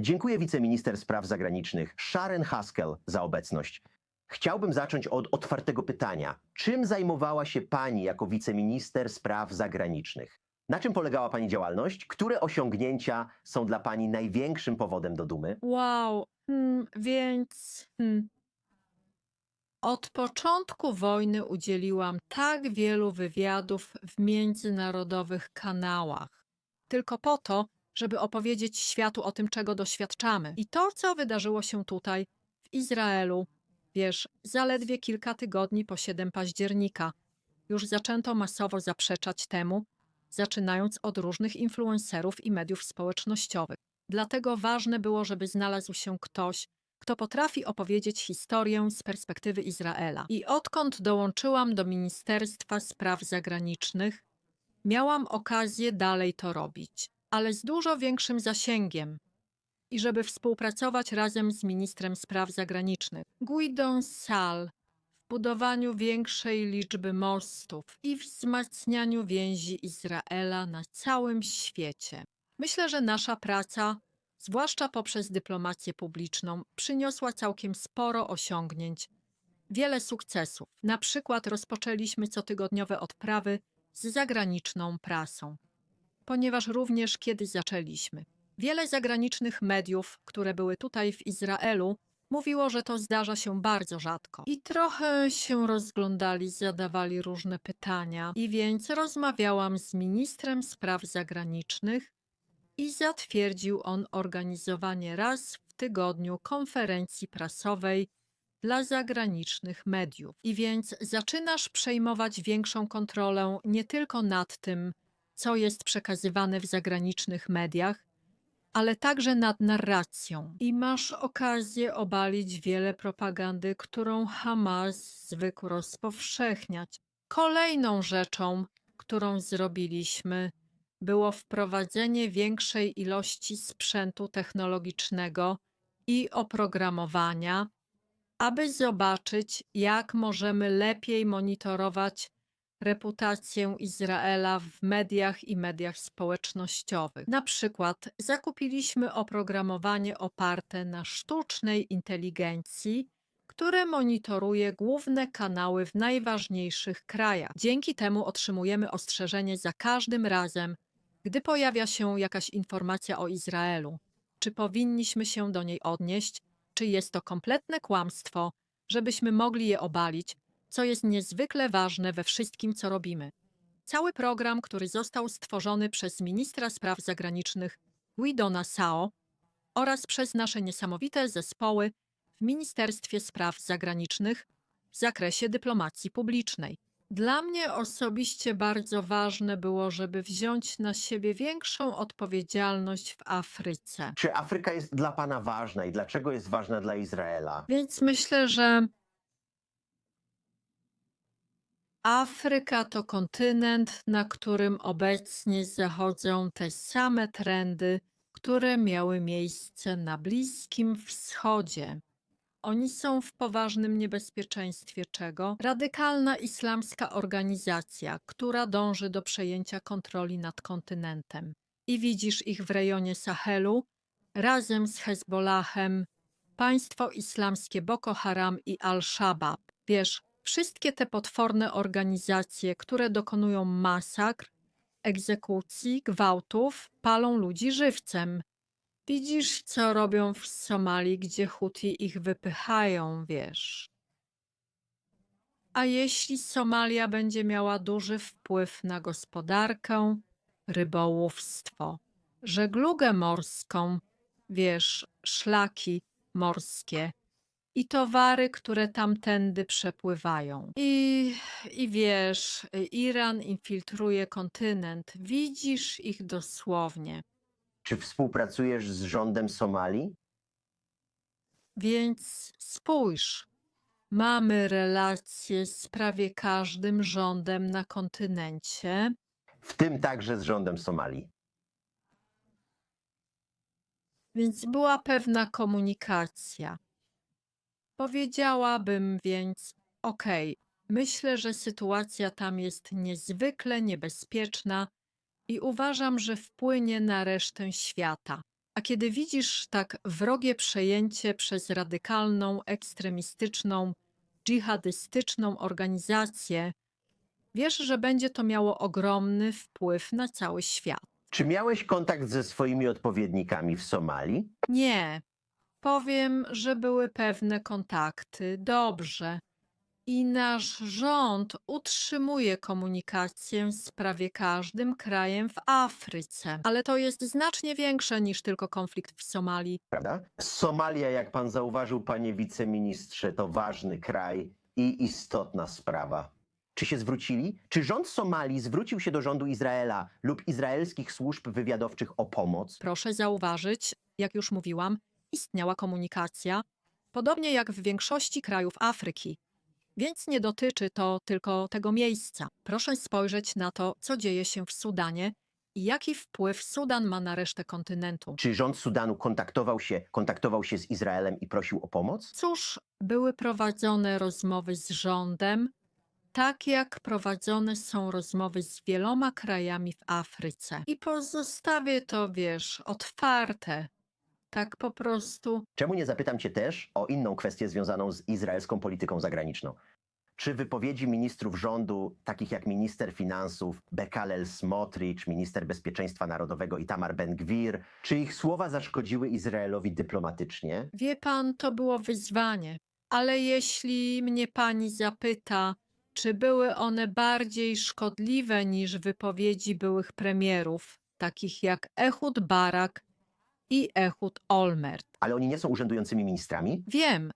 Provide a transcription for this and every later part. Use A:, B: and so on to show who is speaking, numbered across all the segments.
A: Dziękuję wiceminister spraw zagranicznych Sharon Haskell za obecność. Chciałbym zacząć od otwartego pytania. Czym zajmowała się pani jako wiceminister spraw zagranicznych? Na czym polegała pani działalność? Które osiągnięcia są dla pani największym powodem do dumy?
B: Wow, hmm, więc hmm. od początku wojny udzieliłam tak wielu wywiadów w międzynarodowych kanałach, tylko po to, żeby opowiedzieć światu o tym, czego doświadczamy. I to, co wydarzyło się tutaj, w Izraelu, wiesz, zaledwie kilka tygodni po 7 października, już zaczęto masowo zaprzeczać temu, zaczynając od różnych influencerów i mediów społecznościowych. Dlatego ważne było, żeby znalazł się ktoś, kto potrafi opowiedzieć historię z perspektywy Izraela. I odkąd dołączyłam do Ministerstwa Spraw Zagranicznych, miałam okazję dalej to robić, ale z dużo większym zasięgiem. I żeby współpracować razem z ministrem spraw zagranicznych, Guidą Sal, w budowaniu większej liczby mostów i wzmacnianiu więzi Izraela na całym świecie. Myślę, że nasza praca, zwłaszcza poprzez dyplomację publiczną, przyniosła całkiem sporo osiągnięć, wiele sukcesów. Na przykład rozpoczęliśmy cotygodniowe odprawy z zagraniczną prasą, ponieważ również kiedy zaczęliśmy, wiele zagranicznych mediów, które były tutaj w Izraelu, mówiło, że to zdarza się bardzo rzadko. I trochę się rozglądali, zadawali różne pytania. I więc rozmawiałam z ministrem spraw zagranicznych i zatwierdził on organizowanie raz w tygodniu konferencji prasowej dla zagranicznych mediów. I więc zaczynasz przejmować większą kontrolę nie tylko nad tym, co jest przekazywane w zagranicznych mediach, ale także nad narracją. I masz okazję obalić wiele propagandy, którą Hamas zwykł rozpowszechniać. Kolejną rzeczą, którą zrobiliśmy, było wprowadzenie większej ilości sprzętu technologicznego i oprogramowania, aby zobaczyć, jak możemy lepiej monitorować reputację Izraela w mediach i mediach społecznościowych. Na przykład zakupiliśmy oprogramowanie oparte na sztucznej inteligencji, które monitoruje główne kanały w najważniejszych krajach. Dzięki temu otrzymujemy ostrzeżenie za każdym razem, gdy pojawia się jakaś informacja o Izraelu. Czy powinniśmy się do niej odnieść, czy jest to kompletne kłamstwo, żebyśmy mogli je obalić, co jest niezwykle ważne we wszystkim, co robimy. Cały program, który został stworzony przez ministra spraw zagranicznych Guidona Sao oraz przez nasze niesamowite zespoły w Ministerstwie Spraw Zagranicznych w zakresie dyplomacji publicznej. Dla mnie osobiście bardzo ważne było, żeby wziąć na siebie większą odpowiedzialność w Afryce.
A: Czy Afryka jest dla pana ważna i dlaczego jest ważna dla Izraela?
B: Więc myślę, że Afryka to kontynent, na którym obecnie zachodzą te same trendy, które miały miejsce na Bliskim Wschodzie. Oni są w poważnym niebezpieczeństwie czego? Radykalna islamska organizacja, która dąży do przejęcia kontroli nad kontynentem. I widzisz ich w rejonie Sahelu razem z Hezbollahem, państwo islamskie Boko Haram i Al-Shabaab. Wiesz, wszystkie te potworne organizacje, które dokonują masakr, egzekucji, gwałtów, palą ludzi żywcem. Widzisz, co robią w Somalii, gdzie Huti ich wypychają, wiesz. A jeśli Somalia będzie miała duży wpływ na gospodarkę, rybołówstwo, żeglugę morską, wiesz, szlaki morskie i towary, które tamtędy przepływają. I, I wiesz, Iran infiltruje kontynent. Widzisz ich dosłownie.
A: Czy współpracujesz z rządem Somalii?
B: Więc spójrz, mamy relacje z prawie każdym rządem na kontynencie.
A: W tym także z rządem Somalii.
B: Więc była pewna komunikacja. Powiedziałabym więc: Okej, myślę, że sytuacja tam jest niezwykle niebezpieczna i uważam, że wpłynie na resztę świata. A kiedy widzisz tak wrogie przejęcie przez radykalną, ekstremistyczną, dżihadystyczną organizację, wiesz, że będzie to miało ogromny wpływ na cały świat.
A: Czy miałeś kontakt ze swoimi odpowiednikami w Somalii?
B: Nie. Powiem, że były pewne kontakty. Dobrze. I nasz rząd utrzymuje komunikację z prawie każdym krajem w Afryce. Ale to jest znacznie większe niż tylko konflikt w Somalii.
A: Prawda? Somalia, jak pan zauważył, panie wiceministrze, to ważny kraj i istotna sprawa. Czy się zwrócili? Czy rząd Somalii zwrócił się do rządu Izraela lub izraelskich służb wywiadowczych o pomoc?
B: Proszę zauważyć, jak już mówiłam, istniała komunikacja, podobnie jak w większości krajów Afryki. Więc nie dotyczy to tylko tego miejsca. Proszę spojrzeć na to, co dzieje się w Sudanie i jaki wpływ Sudan ma na resztę kontynentu.
A: Czy rząd Sudanu kontaktował się, kontaktował się z Izraelem i prosił o pomoc?
B: Cóż, były prowadzone rozmowy z rządem, tak jak prowadzone są rozmowy z wieloma krajami w Afryce. I pozostawię to, wiesz, otwarte. Tak po prostu.
A: Czemu nie zapytam cię też o inną kwestię związaną z izraelską polityką zagraniczną? Czy wypowiedzi ministrów rządu, takich jak minister finansów Bekalel Smotrich, minister bezpieczeństwa narodowego Itamar Ben-Gvir, czy ich słowa zaszkodziły Izraelowi dyplomatycznie?
B: Wie pan, to było wyzwanie. Ale jeśli mnie pani zapyta, czy były one bardziej szkodliwe niż wypowiedzi byłych premierów, takich jak Ehud Barak i Ehud Olmert?
A: Ale oni nie są urzędującymi ministrami?
B: Wiem,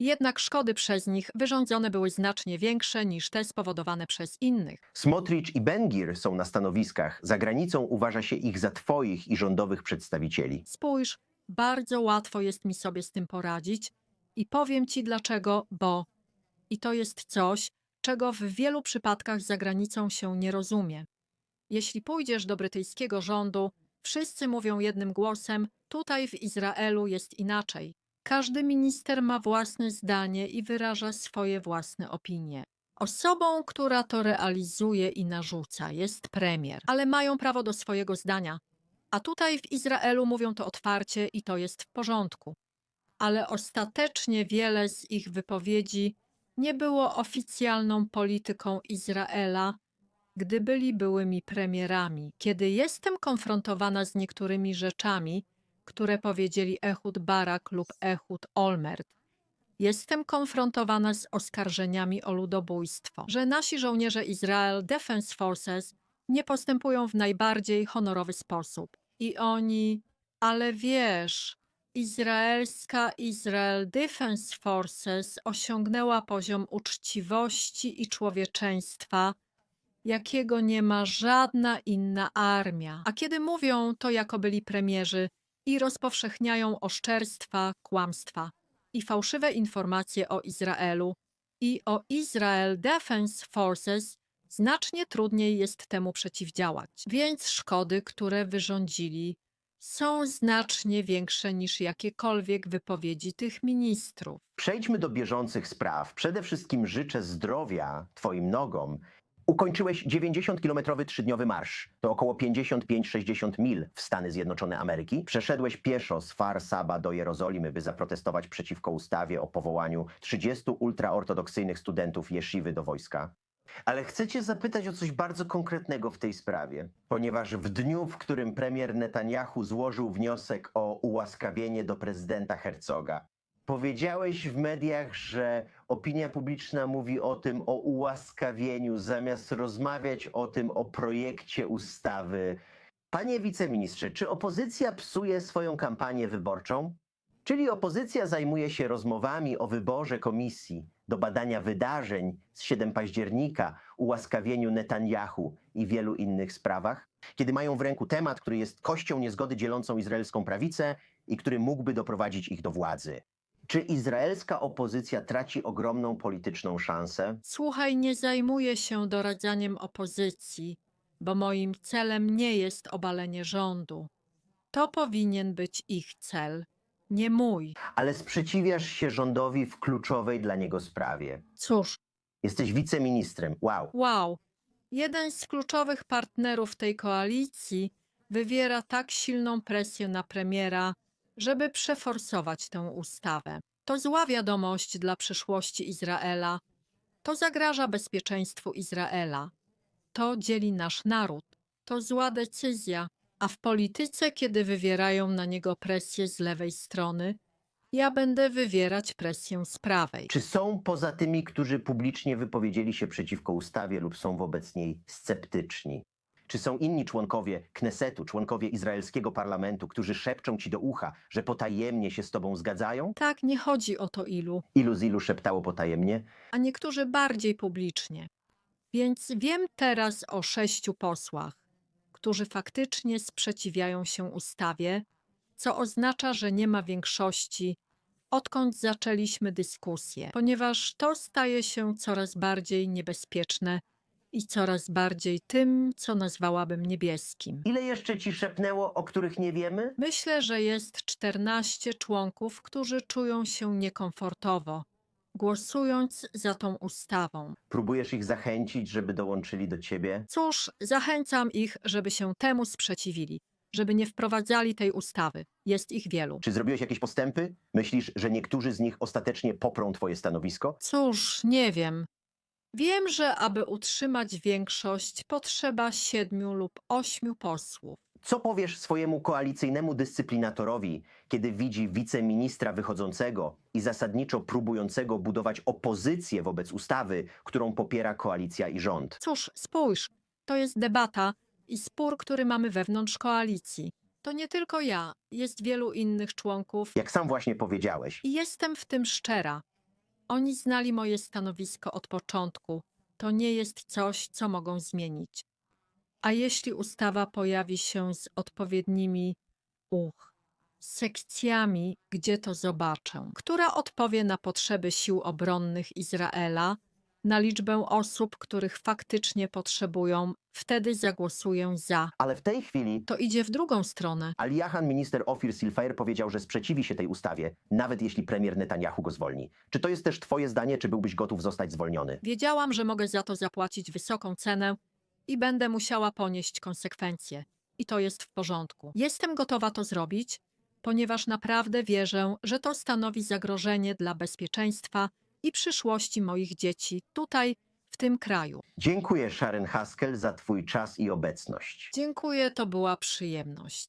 B: jednak szkody przez nich wyrządzone były znacznie większe niż te spowodowane przez innych.
A: Smotrich i Ben-Gvir są na stanowiskach. Za granicą uważa się ich za twoich i rządowych przedstawicieli.
B: Spójrz, bardzo łatwo jest mi sobie z tym poradzić i powiem ci dlaczego, bo i to jest coś, czego w wielu przypadkach za granicą się nie rozumie. Jeśli pójdziesz do brytyjskiego rządu, wszyscy mówią jednym głosem: tutaj w Izraelu jest inaczej. Każdy minister ma własne zdanie i wyraża swoje własne opinie. Osobą, która to realizuje i narzuca, jest premier, ale mają prawo do swojego zdania. A tutaj w Izraelu mówią to otwarcie i to jest w porządku. Ale ostatecznie wiele z ich wypowiedzi nie było oficjalną polityką Izraela, gdy byli byłymi premierami. Kiedy jestem konfrontowana z niektórymi rzeczami, które powiedzieli Ehud Barak lub Ehud Olmert, jestem konfrontowana z oskarżeniami o ludobójstwo, że nasi żołnierze Israel Defense Forces nie postępują w najbardziej honorowy sposób. I oni, ale wiesz, izraelska Israel Defense Forces osiągnęła poziom uczciwości i człowieczeństwa, jakiego nie ma żadna inna armia. A kiedy mówią to jako byli premierzy i rozpowszechniają oszczerstwa, kłamstwa i fałszywe informacje o Izraelu i o Israel Defense Forces, znacznie trudniej jest temu przeciwdziałać. Więc szkody, które wyrządzili, są znacznie większe niż jakiekolwiek wypowiedzi tych ministrów.
A: Przejdźmy do bieżących spraw. Przede wszystkim życzę zdrowia Twoim nogom. Ukończyłeś 90-kilometrowy trzydniowy marsz. To około 55-60 mil w Stany Zjednoczone Ameryki. Przeszedłeś pieszo z Far Saba do Jerozolimy, by zaprotestować przeciwko ustawie o powołaniu 30 ultraortodoksyjnych studentów jeszywy do wojska. Ale chcę cię zapytać o coś bardzo konkretnego w tej sprawie, ponieważ w dniu, w którym premier Netanyahu złożył wniosek o ułaskawienie do prezydenta Herzoga, powiedziałeś w mediach, że opinia publiczna mówi o tym o ułaskawieniu, zamiast rozmawiać o tym o projekcie ustawy. Panie wiceministrze, czy opozycja psuje swoją kampanię wyborczą? Czyli opozycja zajmuje się rozmowami o wyborze komisji do badania wydarzeń z 7 października, ułaskawieniu Netanyahu i wielu innych sprawach, kiedy mają w ręku temat, który jest kością niezgody dzielącą izraelską prawicę i który mógłby doprowadzić ich do władzy. Czy izraelska opozycja traci ogromną polityczną szansę?
B: Słuchaj, nie zajmuję się doradzaniem opozycji, bo moim celem nie jest obalenie rządu. To powinien być ich cel, nie mój.
A: Ale sprzeciwiasz się rządowi w kluczowej dla niego sprawie.
B: Cóż,
A: Jesteś wiceministrem. Wow.
B: wow, jeden z kluczowych partnerów tej koalicji wywiera tak silną presję na premiera, żeby przeforsować tę ustawę. To zła wiadomość dla przyszłości Izraela. To zagraża bezpieczeństwu Izraela. To dzieli nasz naród. To zła decyzja. A w polityce, kiedy wywierają na niego presję z lewej strony, ja będę wywierać presję z prawej.
A: Czy są poza tymi, którzy publicznie wypowiedzieli się przeciwko ustawie lub są wobec niej sceptyczni? Czy są inni członkowie Knesetu, członkowie izraelskiego parlamentu, którzy szepczą ci do ucha, że potajemnie się z tobą zgadzają?
B: Tak, nie chodzi o to ilu,
A: Ilu z ilu szeptało potajemnie?
B: a niektórzy bardziej publicznie. Więc wiem teraz o sześciu posłach, którzy faktycznie sprzeciwiają się ustawie, co oznacza, że nie ma większości, odkąd zaczęliśmy dyskusję, ponieważ to staje się coraz bardziej niebezpieczne i coraz bardziej tym, co nazwałabym niebieskim.
A: Ile jeszcze ci szepnęło, o których nie wiemy?
B: Myślę, że jest 14 członków, którzy czują się niekomfortowo, głosując za tą ustawą.
A: Próbujesz ich zachęcić, żeby dołączyli do ciebie?
B: Cóż, zachęcam ich, żeby się temu sprzeciwili, żeby nie wprowadzali tej ustawy. Jest ich wielu.
A: Czy zrobiłeś jakieś postępy? Myślisz, że niektórzy z nich ostatecznie poprą twoje stanowisko?
B: Cóż, nie wiem. Wiem, że aby utrzymać większość, potrzeba siedmiu lub ośmiu posłów.
A: Co powiesz swojemu koalicyjnemu dyscyplinatorowi, kiedy widzi wiceministra wychodzącego i zasadniczo próbującego budować opozycję wobec ustawy, którą popiera koalicja i rząd?
B: Cóż, spójrz, to jest debata i spór, który mamy wewnątrz koalicji. To nie tylko ja, jest wielu innych członków
A: Jak sam właśnie powiedziałeś,
B: i jestem w tym szczera. Oni znali moje stanowisko od początku. To nie jest coś, co mogą zmienić. A jeśli ustawa pojawi się z odpowiednimi uch, sekcjami, gdzie to zobaczę, która odpowie na potrzeby sił obronnych Izraela, na liczbę osób, których faktycznie potrzebują, wtedy zagłosuję za.
A: ale w tej chwili
B: To idzie w drugą stronę.
A: Aliahan, minister Ofir Silfair, powiedział, że sprzeciwi się tej ustawie, nawet jeśli premier Netanyahu go zwolni. Czy to jest też twoje zdanie, czy byłbyś gotów zostać zwolniony?
B: Wiedziałam, że mogę za to zapłacić wysoką cenę i będę musiała ponieść konsekwencje. I to jest w porządku. Jestem gotowa to zrobić, ponieważ naprawdę wierzę, że to stanowi zagrożenie dla bezpieczeństwa i przyszłości moich dzieci tutaj, w tym kraju.
A: Dziękuję Sharon Haskell za twój czas i obecność.
B: Dziękuję, to była przyjemność.